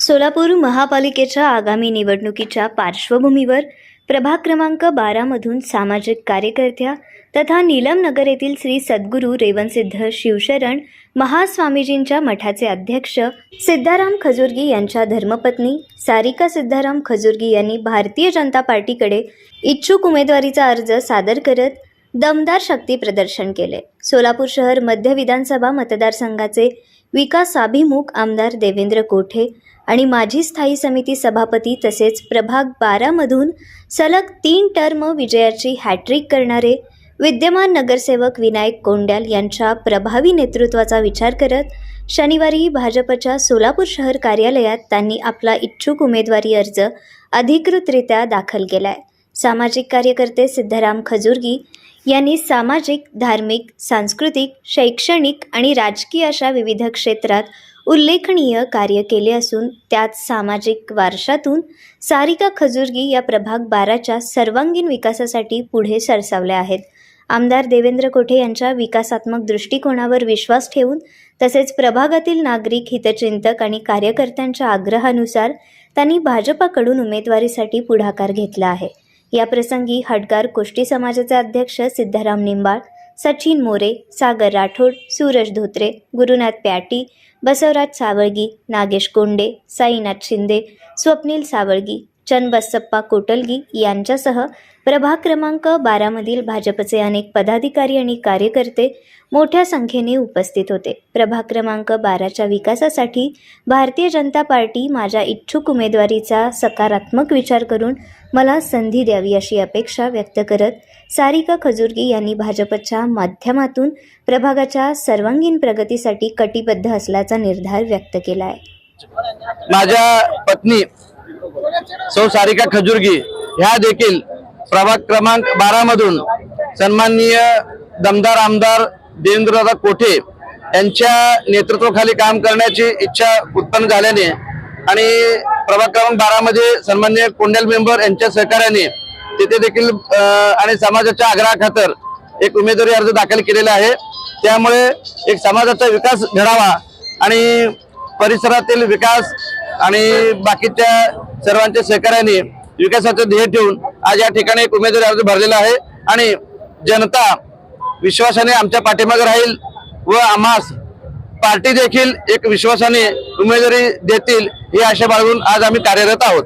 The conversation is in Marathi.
सोलापूर महापालिकेच्या आगामी निवडणुकीच्या पार्श्वभूमीवर प्रभाग क्रमांक बारामधून सामाजिक कार्यकर्त्या तथा नीलमनगर येथील श्री सद्गुरू रेवणसिद्ध शिवशरण महास्वामीजींच्या मठाचे अध्यक्ष सिद्धाराम खजुर्गी यांच्या धर्मपत्नी सारिका सिद्धाराम खजुर्गी यांनी भारतीय जनता पार्टीकडे इच्छुक उमेदवारीचा अर्ज सादर करत दमदार शक्ती प्रदर्शन केले. सोलापूर शहर मध्य विधानसभा मतदारसंघाचे विकासाभिमुख आमदार देवेंद्र कोठे आणि माजी स्थायी समिती सभापती तसेच प्रभाग बारामधून सलग तीन टर्म विजयाची हॅट्रिक करणारे विद्यमान नगरसेवक विनायक कोंड्याल यांच्या प्रभावी नेतृत्वाचा विचार करत शनिवारी भाजपच्या सोलापूर शहर कार्यालयात त्यांनी आपला इच्छुक उमेदवारी अर्ज अधिकृतरित्या दाखल केलाय. सामाजिक कार्यकर्ते सिद्धराम खजुर्गी यांनी सामाजिक धार्मिक सांस्कृतिक शैक्षणिक आणि राजकीय अशा विविध क्षेत्रात उल्लेखनीय कार्य केले असून त्यात सामाजिक वारशातून सारिका खजुर्गी या प्रभाग बाराच्या सर्वांगीण विकासासाठी पुढे सरसावल्या आहेत. आमदार देवेंद्र कोठे यांच्या विकासात्मक दृष्टिकोनावर विश्वास ठेवून तसेच प्रभागातील नागरिक हितचिंतक आणि कार्यकर्त्यांच्या आग्रहानुसार त्यांनी भाजपाकडून उमेदवारीसाठी पुढाकार घेतला आहे. या प्रसंगी हडगार कुष्टी समाजाचे अध्यक्ष सिद्धाराम निंबाळ सचिन मोरे सागर राठोड सूरज धोत्रे गुरुनाथ प्याटी बसवराज सावळगी नागेश कोंडे साईनाथ शिंदे स्वप्नील सावळगी चन्नबसप्पा कोटलगी यांच्यासह प्रभाग क्रमांक बारामधील भाजपचे अनेक पदाधिकारी आणि कार्यकर्ते मोठ्या संख्येने उपस्थित होते. प्रभाग क्रमांक बाराच्या विकासासाठी भारतीय जनता पार्टी माझ्या इच्छुक उमेदवारीचा सकारात्मक विचार करून मला संधी द्यावी अशी अपेक्षा व्यक्त करत सारिका खजुर्गी यांनी भाजपच्या माध्यमातून प्रभागाच्या सर्वांगीण प्रगतीसाठी कटिबद्ध असल्याचा निर्धार व्यक्त केला आहे. माझ्या पत्नी सौ सारिका खजुर्गी ह्या देखील प्रभाग क्रमांक बारा मधून सन्माननीय दमदार आमदार देवेंद्रदादा कोठे यांच्या नेतृत्वाखाली काम करण्याची इच्छा उत्पन्न झाल्याने आणि प्रभाग क्रमांक बारा मध्ये सन्माननीय कोंडल मेंबर यांच्या सहकार्याने तिथे देखील आणि समाजाच्या आग्रहाखातर एक उमेदवारी अर्ज दाखल केलेला आहे. त्यामुळे एक समाजाचा विकास घडावा आणि परिसरातील विकास आणि बाकीच्या सर्वांच्या सहकार्याने विकासाचं ध्येय ठेवून आज या ठिकाणी एक उमेदवारी अर्ज भरलेला आहे. आणि जनता विश्वासाने आमच्या पाठीमागे राहील व आम्हास पार्टी देखील एक विश्वासाने उमेदवारी देतील ही आशा बाळगून आज आम्ही कार्यरत आहोत.